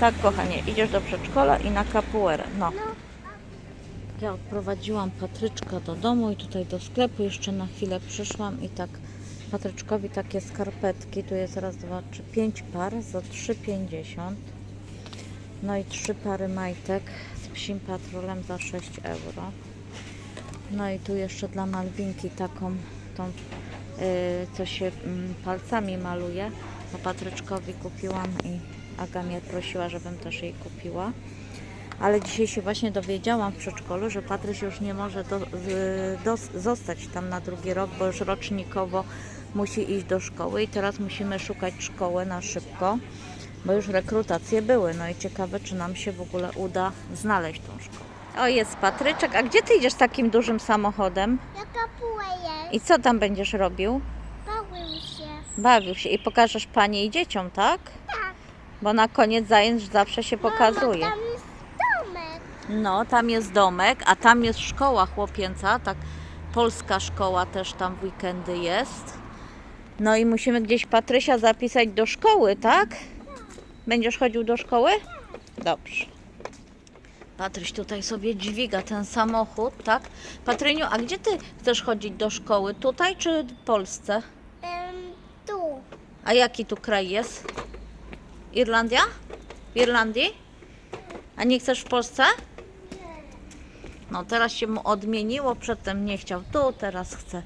Tak, kochanie, idziesz do przedszkola i na kapuerę. No. Ja odprowadziłam Patryczka do domu i tutaj do sklepu jeszcze na chwilę przyszłam i tak Patryczkowi takie skarpetki, tu jest raz, dwa, trzy, pięć par za 3,50 no i trzy pary majtek z psim patrolem za 6 euro no i tu jeszcze dla Malwinki taką tą, co się mm, palcami maluje bo Patryczkowi kupiłam i Aga mnie prosiła, żebym też jej kupiła ale dzisiaj się właśnie dowiedziałam w przedszkolu, że Patryś już nie może do, z, dos- zostać tam na drugi rok, bo już rocznikowo musi iść do szkoły i teraz musimy szukać szkoły na szybko, bo już rekrutacje były. No i ciekawe, czy nam się w ogóle uda znaleźć tą szkołę. O, jest Patryczek. A gdzie ty idziesz takim dużym samochodem? Jaka jest? I co tam będziesz robił? Bawił się. Bawił się i pokażesz pani i dzieciom, tak? Tak. Bo na koniec zajęć zawsze się pokazuje. Mama, tam jest domek. No, tam jest domek, a tam jest szkoła chłopięca, tak, polska szkoła też tam w weekendy jest. No i musimy gdzieś Patrysia zapisać do szkoły, tak? Będziesz chodził do szkoły? Dobrze. Patryś tutaj sobie dźwiga ten samochód, tak? Patryniu, a gdzie ty chcesz chodzić do szkoły? Tutaj czy w Polsce? Em, tu. A jaki tu kraj jest? Irlandia? W Irlandii? A nie chcesz w Polsce? No teraz się mu odmieniło, przedtem nie chciał tu, teraz chce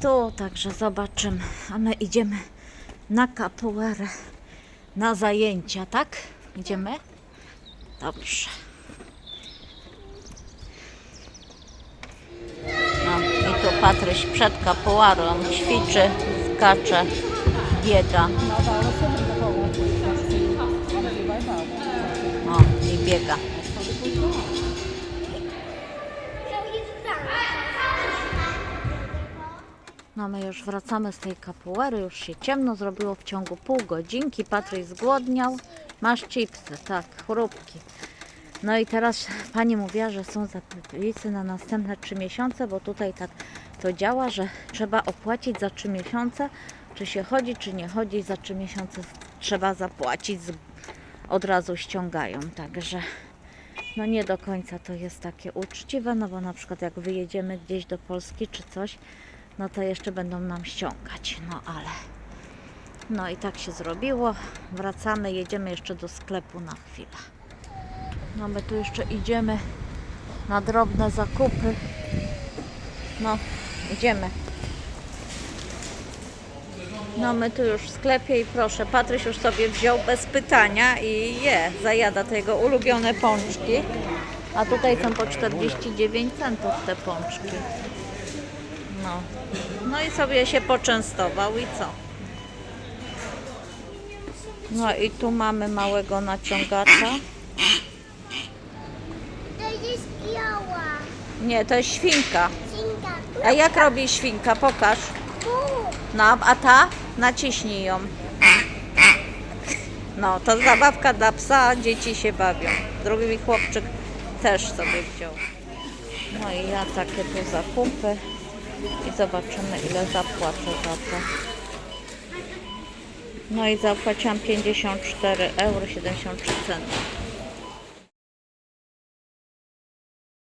tu, także zobaczymy. A my idziemy na kapuerę, na zajęcia, tak? Idziemy? Dobrze. No i tu Patryś przed kapuarą ćwiczy, skacze, biega. O, i biega. No my już wracamy z tej kapuery, już się ciemno zrobiło w ciągu pół godzinki. Patryk zgłodniał. Masz chipsy, tak, chrupki. No i teraz pani mówiła, że są zapisy na następne trzy miesiące, bo tutaj tak to działa, że trzeba opłacić za trzy miesiące, czy się chodzi, czy nie chodzi, za trzy miesiące trzeba zapłacić, od razu ściągają, także no nie do końca to jest takie uczciwe, no bo na przykład jak wyjedziemy gdzieś do Polski czy coś, no to jeszcze będą nam ściągać, no ale no i tak się zrobiło, wracamy, jedziemy jeszcze do sklepu na chwilę. No my tu jeszcze idziemy na drobne zakupy. No, idziemy. No my tu już w sklepie i proszę, Patryś już sobie wziął bez pytania i je, zajada te jego ulubione pączki. A tutaj są po 49 centów te pączki. No. No i sobie się poczęstował i co? No i tu mamy małego naciągacza. To jest biała. Nie, to jest świnka. A jak robi świnka? Pokaż. No, a ta? Naciśnij ją. No, to zabawka dla psa, dzieci się bawią. Drugi chłopczyk też sobie wziął. No i ja takie tu zakupy i zobaczymy ile zapłacę za to. No i zapłaciłam 54 euro 73 centy.